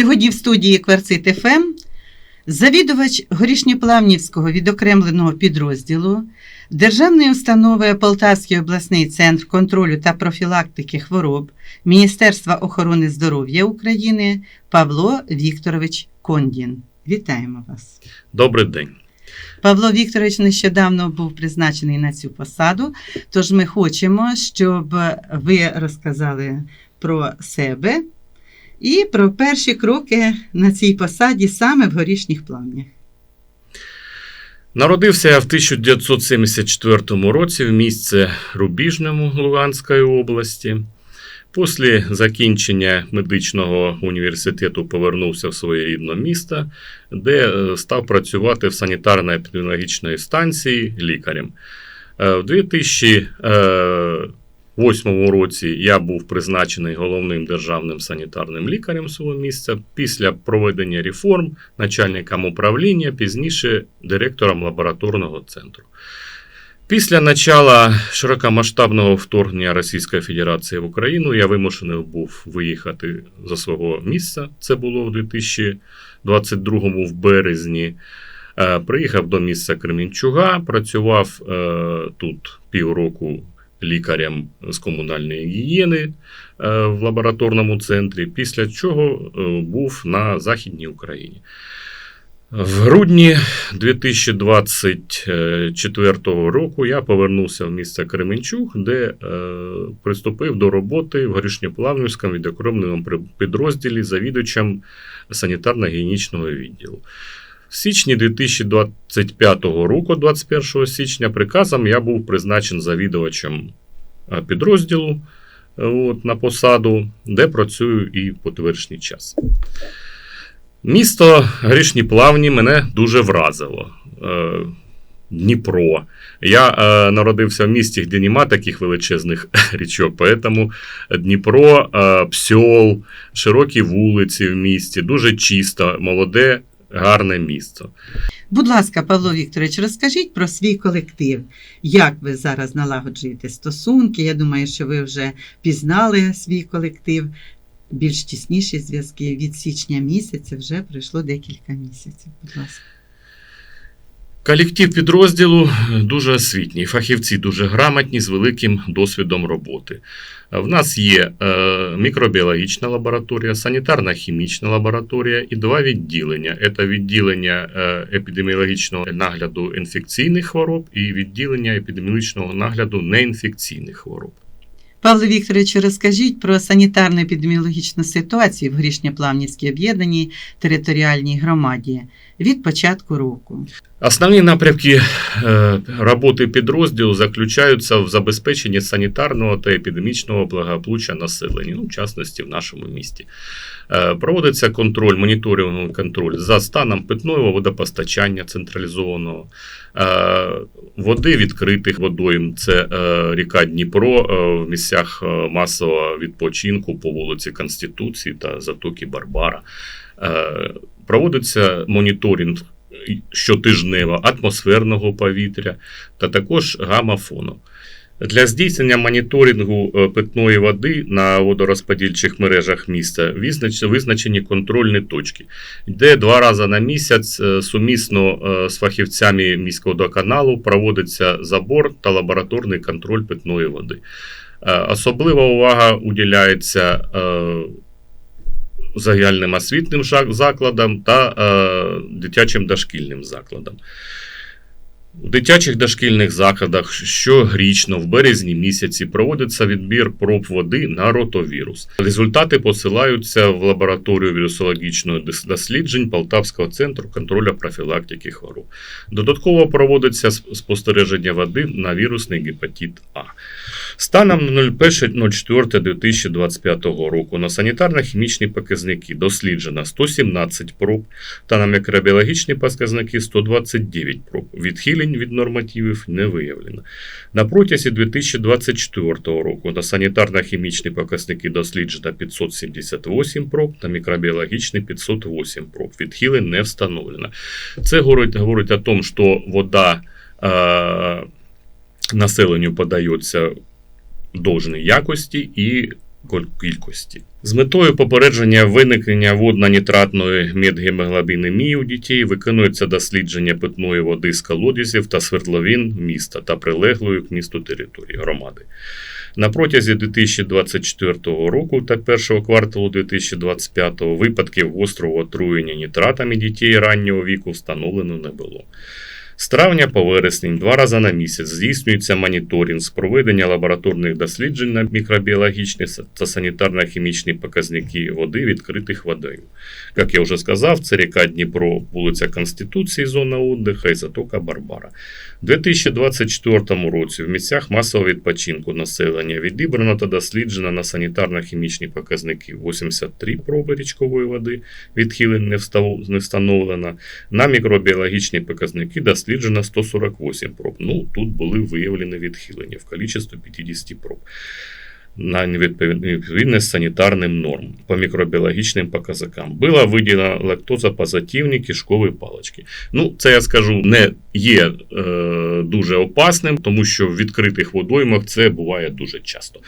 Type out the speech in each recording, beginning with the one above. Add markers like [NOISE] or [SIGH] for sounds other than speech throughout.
Сьогодні в студії Кварцит ФМ завідувач Горішньоплавнівського відокремленого підрозділу Державної установи Полтавський обласний центр контролю та профілактики хвороб Міністерства охорони здоров'я України Павло Вікторович Кондін. Вітаємо вас. Добрий день. Павло Вікторович нещодавно був призначений на цю посаду, тож ми хочемо, щоб ви розказали про себе і про перші кроки на цій посаді саме в горішніх плавнях. Народився я в 1974 році в місці Рубіжному Луганської області. Після закінчення медичного університету повернувся в своє рідне місто, де е, став працювати в санітарно-епідеміологічної станції лікарем. Е, В 2008 році я був призначений головним державним санітарним лікарем свого місця. Після проведення реформ начальником управління, пізніше директором лабораторного центру. Після начала широкомасштабного вторгнення Російської Федерації в Україну я вимушений був виїхати за свого місця. Це було в 2022 в березні. Е, Приїхав до місця Кременчуга, працював е, тут півроку лікарем з комунальної гігієни е, в лабораторному центрі, після чого е, був на Західній Україні. В грудні 2024 року я повернувся в місце Кременчуг, де е, приступив до роботи в Горішньоплавнівському відокремленому підрозділі завідувачем санітарно-гігієнічного відділу. В січні 2025 року, 21 січня, приказом я був призначений завідувачем е, підрозділу е, от, на посаду, де працюю і по теперішній час. Місто Грішні Плавні мене дуже вразило. Е, Дніпро. Я е, народився в місті, де нема таких величезних [LAUGHS] річок, тому Дніпро, е, Псьол, широкі вулиці в місті, дуже чисто, молоде, гарне місто. Будь ласка, Павло Вікторович, розкажіть про свій колектив. Як ви зараз налагоджуєте стосунки? Я думаю, що ви вже пізнали свій колектив. Більш тісніші зв'язки від січня місяця вже пройшло декілька місяців. Будь ласка. Колектив підрозділу дуже освітній, фахівці дуже грамотні з великим досвідом роботи. В нас є е, мікробіологічна лабораторія, санітарно-хімічна лабораторія і два відділення: це відділення е, епідеміологічного нагляду інфекційних хвороб і відділення епідеміологічного нагляду неінфекційних хвороб. Павло Вікторович, розкажіть про санітарно-епідеміологічну ситуацію в Грішньоплавнівській об'єднаній територіальній громаді від початку року. Основні напрямки е, роботи підрозділу заключаються в забезпеченні санітарного та епідемічного благополуччя населення, ну, в частності в нашому місті. Е, Проводиться контроль, моніторинговий контроль за станом питного водопостачання централізованого, води відкритих водойм. Це е, ріка Дніпро е, в місцях е, масового відпочинку по вулиці Конституції та затоки Барбара. Е, Проводиться моніторинг щотижнево атмосферного повітря та також гамафону. Для здійснення моніторингу е, питної води на водорозподільчих мережах міста визначені контрольні точки, де два рази на місяць е, сумісно е, з фахівцями міського водоканалу проводиться забор та лабораторний контроль питної води. Особлива увага уділяється загальним освітним закладам та дитячим дошкільним закладам. У дитячих дошкільних закладах щорічно в березні місяці проводиться відбір проб води на ротовірус. Результати посилаються в лабораторію вірусологічного дос- досліджень Полтавського центру контролю профілактики хвороб. Додатково проводиться спостереження води на вірусний гепатит А. Станом на 01.04.2025 року на санітарно-хімічні показники досліджено 117 проб та на мікробіологічні показники 129 проб. Відхилень від нормативів не виявлено. На протязі 2024 року на санітарно-хімічні показники досліджено 578 проб, на мікробіологічні 508 проб. Відхилень не встановлено. Це говорить, говорить о том, що вода е, населенню подається должній якості і кількості. З метою попередження виникнення водно-нітратної медгемоглобінемії у дітей виконується дослідження питної води з колодязів та свердловин міста та прилеглої к місту території громади. На протязі 2024 року та першого кварталу 2025 випадків гострого отруєння нітратами дітей раннього віку встановлено не було. З травня по вересень два рази на місяць здійснюється моніторинг з проведення лабораторних досліджень на мікробіологічні та санітарно-хімічні показники води, відкритих водою. Як я вже сказав, це ріка Дніпро, вулиця Конституції, зона отдиха і затока Барбара. У 2024 році в місцях масового відпочинку населення відібрано та досліджено на санітарно-хімічні показники 83 проби річкової води, відхилень не встановлено. На мікробіологічні показники досліджено 148 проб. Ну, тут були виявлені відхилення в кількості 50 проб. На невідповід- невідповідність санітарним нормам по мікробіологічним показникам. Була виділена лактозапозитивні кишкові палички. Ну, це я скажу, не є е, дуже опасним, тому що в відкритих водоймах це буває дуже часто.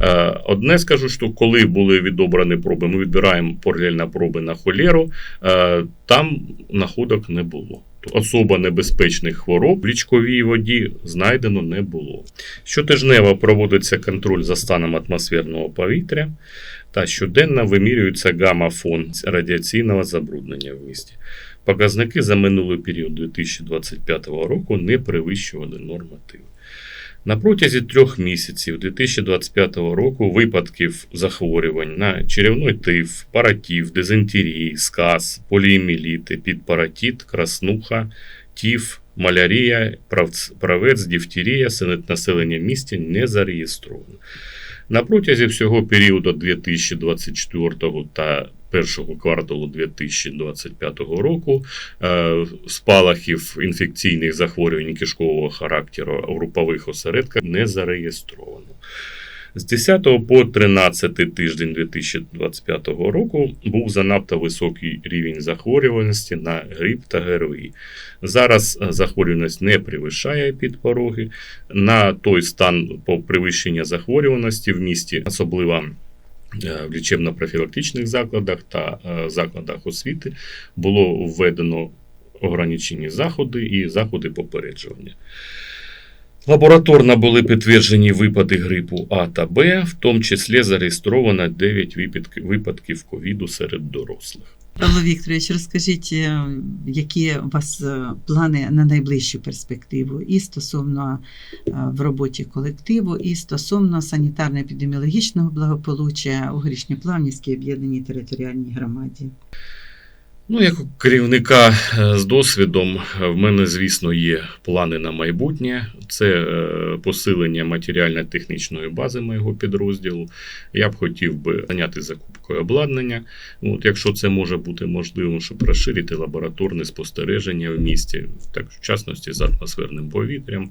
Е, одне скажу, що коли були відобрані проби, ми відбираємо паралельно проби на холеру, е, там находок не було. Особо небезпечних хвороб в річковій воді знайдено не було. Щотижнево проводиться контроль за станом атмосферного повітря та щоденно вимірюється гамма-фон радіаційного забруднення в місті. Показники за минулий період 2025 року не перевищували нормативи. На протязі трьох місяців 2025 року випадків захворювань на черевний тиф, паратів, дизентерії, сказ, поліеміліти, підпаратіт, краснуха, тіф, малярія, правець, дифтерія серед населення міста не зареєстровано. На протязі всього періоду 2024 та першого кварталу 2025 року е, спалахів інфекційних захворювань кишкового характеру у групових осередках не зареєстровано. З 10 по 13 тиждень 2025 року був занадто високий рівень захворюваності на грип та ГРВІ. Зараз захворюваність не перевищає підпороги. На той стан по перевищення захворюваності в місті, особливо в лічебно-профілактичних закладах та е, закладах освіти, було введено ограничені заходи і заходи попереджування. Лабораторно були підтверджені випади грипу А та Б, в тому числі зареєстровано 9 випадків- випадків ковіду серед дорослих. Павло Вікторович, розкажіть, е, які у вас е, плани на найближчу перспективу і стосовно е, в роботі колективу, і стосовно санітарно-епідеміологічного благополуччя у Горішньоплавнівській об'єднаній територіальній громаді. Ну, як у керівника е, з досвідом, е, в мене, звісно, є плани на майбутнє. Це е, посилення матеріально-технічної бази моєго підрозділу. Я б хотів би зайняти закупкою обладнання. От, якщо це може бути можливим, щоб розширити лабораторне спостереження в місті, так в частності з атмосферним повітрям.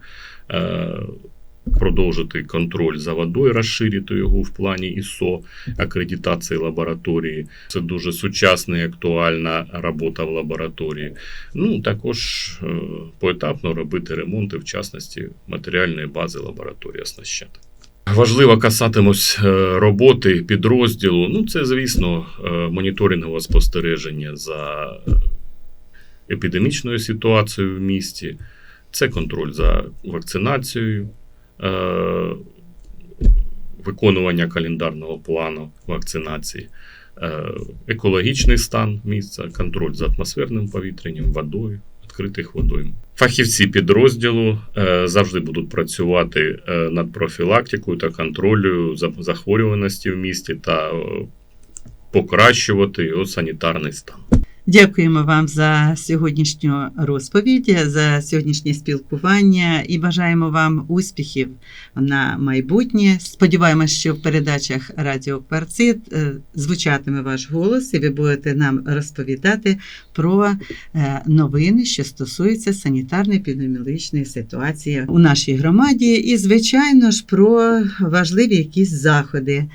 Продовжити контроль за водою, розширити його в плані ІСО, акредитації лабораторії. Це дуже сучасна і актуальна робота в лабораторії. Ну, також е, поетапно робити ремонти, в частності матеріальної бази лабораторії оснащати. Важливо касатимусь е, роботи підрозділу. Ну, це, звісно, е, моніторингове спостереження за епідемічною ситуацією в місті, це контроль за вакцинацією, виконування календарного плану вакцинації, е, екологічний стан місця, контроль за атмосферним повітрянням, водою, відкритих водойм. Фахівці підрозділу е, завжди будуть працювати е, над профілактикою та контролю захворюваності в місті та е, покращувати його санітарний стан. Дякуємо вам за сьогоднішню розповідь, за сьогоднішнє спілкування і бажаємо вам успіхів на майбутнє. Сподіваємось, що в передачах Радіо Кварцит е, звучатиме ваш голос, і ви будете нам розповідати про е, новини, що стосуються санітарно-епідеміологічної ситуації у нашій громаді, і, звичайно ж, про важливі якісь заходи.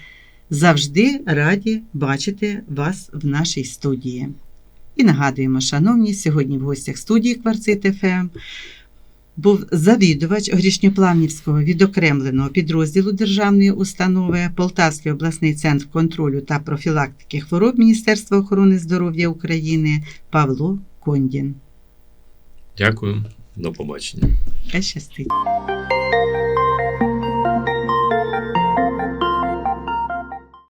Завжди раді бачити вас в нашій студії. І нагадуємо, шановні, сьогодні в гостях студії Кварцит ФМ був завідувач Горішньоплавнівського відокремленого підрозділу державної установи Полтавський обласний центр контролю та профілактики хвороб Міністерства охорони здоров'я України Павло Кондін. Дякую, до побачення. Хай щастить.